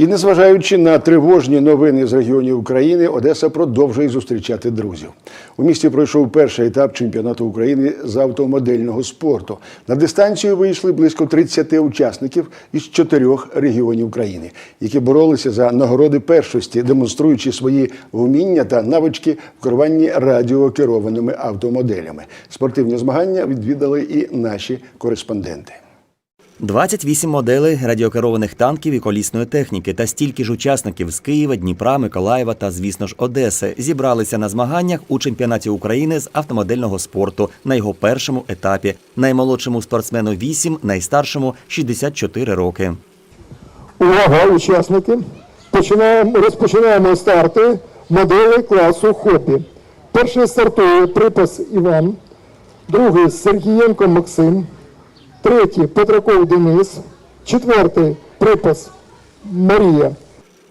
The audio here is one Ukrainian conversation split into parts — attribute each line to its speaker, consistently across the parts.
Speaker 1: І незважаючи на тривожні новини з регіонів України, Одеса продовжує зустрічати друзів. У місті пройшов перший етап чемпіонату України з автомодельного спорту. На дистанцію вийшли близько 30 учасників із чотирьох регіонів країни, які боролися за нагороди першості, демонструючи свої вміння та навички в керуванні радіокерованими автомоделями. Спортивні змагання відвідали і наші кореспонденти.
Speaker 2: 28 моделей радіокерованих танків і колісної техніки та стільки ж учасників з Києва, Дніпра, Миколаєва та, звісно ж, Одеси зібралися на змаганнях у чемпіонаті України з автомодельного спорту на його першому етапі. Наймолодшому спортсмену 8, найстаршому 64 роки.
Speaker 3: Увага, учасники! Починаємо, розпочинаємо старти моделі класу хобі. Перший стартує Припас Іван, другий Сергієнко Максим, третій Петраков Денис, четвертий Припас Марія.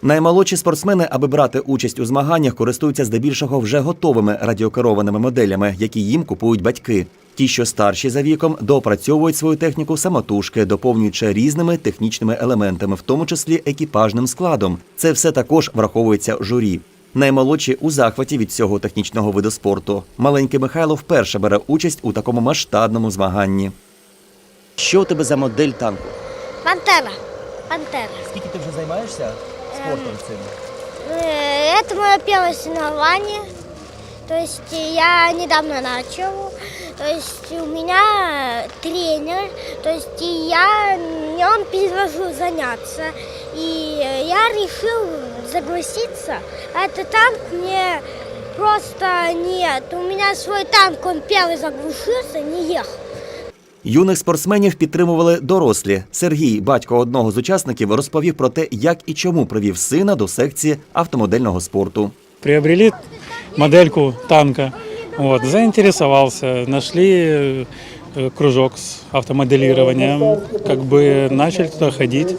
Speaker 2: Наймолодші спортсмени, аби брати участь у змаганнях, користуються здебільшого вже готовими радіокерованими моделями, які їм купують батьки. Ті, що старші за віком, доопрацьовують свою техніку самотужки, доповнюючи різними технічними елементами, в тому числі екіпажним складом. Це все також враховується журі. Наймолодші у захваті від цього технічного виду спорту. Маленький Михайло вперше бере участь у такому масштабному змаганні. Що у тебе за модель танку?
Speaker 4: Пантера. Пантера.
Speaker 2: Скільки ти вже займаєшся спортом цим?
Speaker 4: Э, Это мое первое соревнование. То есть я недавно начал. То есть у меня тренер. То есть и я он предложил заняться. И я решил согласиться. А этот танк мне просто нет. У меня свой танк, он первый заглушился, не ехал.
Speaker 2: Юних спортсменів підтримували дорослі. Сергій, батько одного з учасників, розповів про те, як і чому привів сина до секції автомодельного спорту.
Speaker 5: приобрели модельку танка, вот, заинтересовался, нашли э, кружок с автомоделированием, как бы начали туда ходить.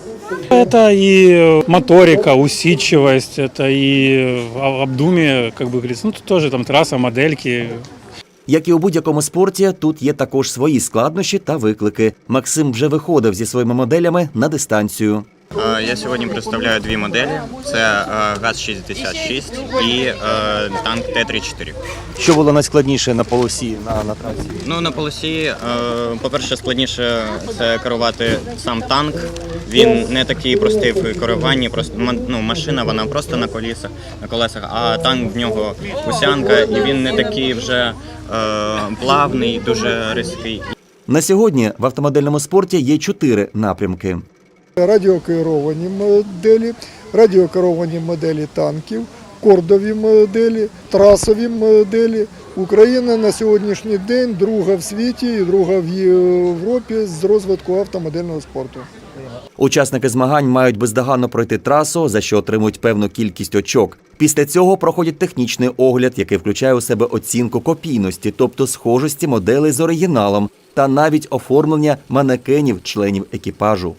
Speaker 5: Это и моторика, усидчивость, это и в обдуме, как бы говорится, ну тут тоже там трасса, модельки,
Speaker 2: як і у будь-якому спорті, тут є також свої складнощі та виклики. Максим вже виходив зі своїми моделями на дистанцію.
Speaker 6: Я сьогодні представляю дві моделі: це е, ГАЗ-66 і е, танк Т-34.
Speaker 2: Що було найскладніше на полосі на, на трасі?
Speaker 6: Ну на полосі, е, по-перше, складніше це керувати сам танк. Він не такий простий в керуванні. Просто ну, машина, вона просто на колісах, на колесах, а танк в нього гусянка, і він не такий вже плавний, дуже різкий.
Speaker 2: На сьогодні в автомодельному спорті є чотири напрямки.
Speaker 3: Радіокеровані моделі, радіокеровані моделі танків, кордові моделі, трасові моделі. Україна на сьогоднішній день друга в світі і друга в Європі з розвитку автомодельного спорту.
Speaker 2: Учасники змагань мають бездоганно пройти трасу, за що отримують певну кількість очок. Після цього проходять технічний огляд, який включає у себе оцінку копійності, тобто схожості моделей з оригіналом, та навіть оформлення манекенів членів екіпажу.